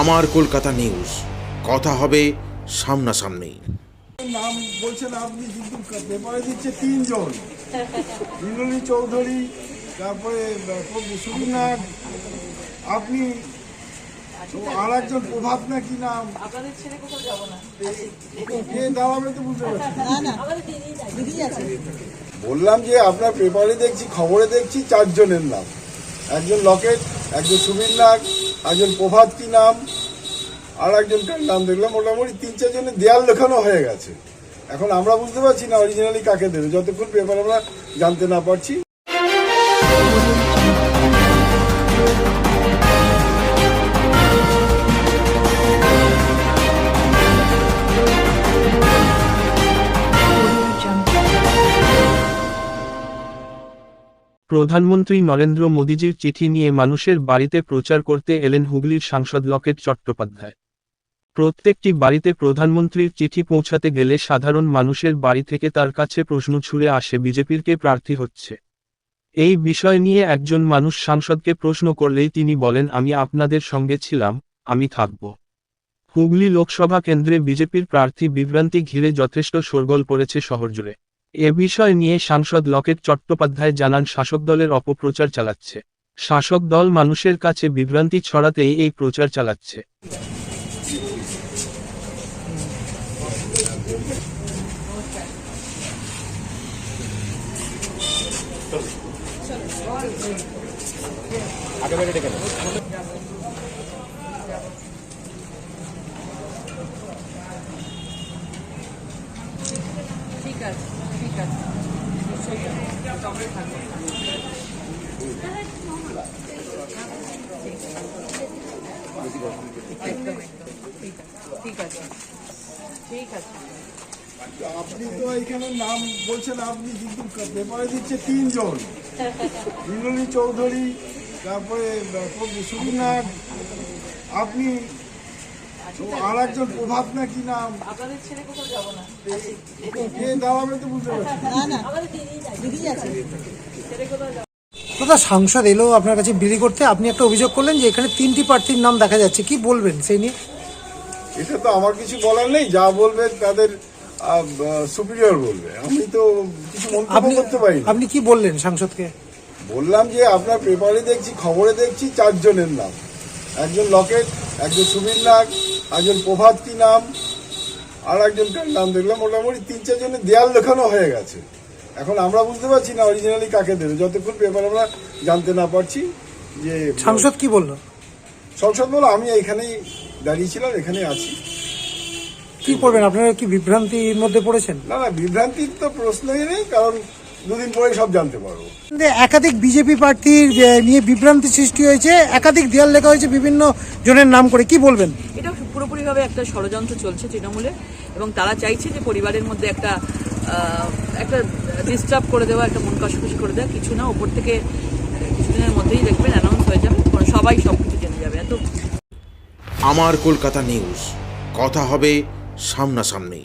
আমার কলকাতা নিউজ। কথা হবে সামনাসামনি। নাম বলছেন আপনি কিন্তু পেপারে দিচ্ছে তিনজন। ইন্দ্রনী চৌধুরী তারপরে সুবিনাথ আপনি আর একজন প্রভাত না কি নাম? আপনাদের ছেড়ে কোথাও যাব না। কে দাঁড়াবে তো বুঝতে পারছি না। আমাদের দিদি দিদি আছে। বললাম যে আপনার পেপারে দেখছি খবরে দেখছি চারজনের নাম। একজন লকেট একজন সুবীর নাগ একজন প্রভাত কি নাম, আর একজনকার নাম দেখলাম, মোটামুটি তিন চারজনের দেয়াল লেখানো হয়ে গেছে। এখন আমরা বুঝতে পারছি না অরিজিনালি কাকে দেবে, যতক্ষণ পেপার আমরা জানতে না পারছি। প্রধানমন্ত্রী নরেন্দ্র মোদীজির চিঠি নিয়ে মানুষের বাড়িতে প্রচার করতে এলেন হুগলির সাংসদ লকেট চট্টোপাধ্যায়। প্রত্যেকটি বাড়িতে প্রধানমন্ত্রীর চিঠি পৌঁছাতে গেলে সাধারণ মানুষের বাড়ি থেকে তার কাছে প্রশ্ন ছুড়ে আসে বিজেপির কে প্রার্থী হচ্ছে। এই বিষয় নিয়ে একজন মানুষ সাংসদকে প্রশ্ন করলেই তিনি বলেন, আমি আপনাদের সঙ্গে ছিলাম, আমি থাকব। হুগলি লোকসভা কেন্দ্রে বিজেপির প্রার্থী বিভ্রান্তি ঘিরে যথেষ্ট শোরগোল পড়েছে শহরজুড়ে এ বিষয় নিয়ে সাংসদ লকেট চট্টোপাধ্যায় জানান, শাসক দলের অপপ্রচার চালাচ্ছে। শাসক দল মানুষের কাছে বিভ্রান্তি ছড়াতেই এই প্রচার চালাচ্ছে। ঠিক আছে। ঠিক আছে ঠিক আছে আপনি তো এখানে নাম বলছেন, আপনি কিন্তু পেপারে দিচ্ছে তিনজন। ইন্দ্রনী চৌধুরী, তারপরে সুবিনাথ আপনি আর একজন প্রভাত না কি নাম? আপনাদের ছেড়ে কোথাও যাব না। কে দাঁড়াবে তো বুঝতে পারছি না। আমাদের দিদি দিদি আছে। ছেড়ে কোথাও যাব দাদা সাংসদ এলো আপনার কাছে বিলি করতে। আপনি একটা অভিযোগ করলেন যে এখানে তিনটি প্রার্থীর নাম দেখা যাচ্ছে। কি বলবেন সেই নিয়ে? এটা তো আমার কিছু বলার নেই। যা বলবে তাদের সুপিরিয়র বলবে। আমি তো কিছু মন্তব্য আপনি করতে পারি আপনি কি বললেন সাংসদকে? বললাম যে আপনার পেপারে দেখছি খবরে দেখছি চারজনের নাম। একজন লকেট একজন সুবীর নাগ একজন প্রভাত কি নাম আর একজনকার নাম দেখলাম মোটামুটি তিন চারজনের দেয়াল লেখানো হয়ে গেছে। এখন আমরা বুঝতে পারছি না অরিজিনালি কাকে দেবে। যতক্ষণ পেপার আমরা জানতে না পারছি যে সাংসদ কি বলল? সংসদ বলো আমি এখানেই দাঁড়িয়েছিলাম এখানেই আছি। কি করবেন? আপনারা কি বিভ্রান্তির মধ্যে পড়েছেন? না না বিভ্রান্তির তো প্রশ্নই নেই কারণ দুদিন পরে সব জানতে পারব। একাধিক বিজেপি প্রার্থীর নিয়ে বিভ্রান্তি সৃষ্টি হয়েছে একাধিক দেয়াল লেখা হয়েছে বিভিন্ন জনের নাম করে। কি বলবেন? পুরোপুরিভাবে একটা ষড়যন্ত্র চলছে তৃণমূলে, এবং তারা চাইছে যে পরিবারের মধ্যে একটা একটা ডিস্টার্ব করে দেওয়া, একটা মন কষাকষি করে দেওয়া, কিছু না, ওপর থেকে কিছুদিনের মধ্যেই দেখবেন অ্যানাউন্স হয়ে যাবে সবাই সব কিছু জেনে যাবে। এত আমার কলকাতা নিউজ কথা হবে সামনাসামনি।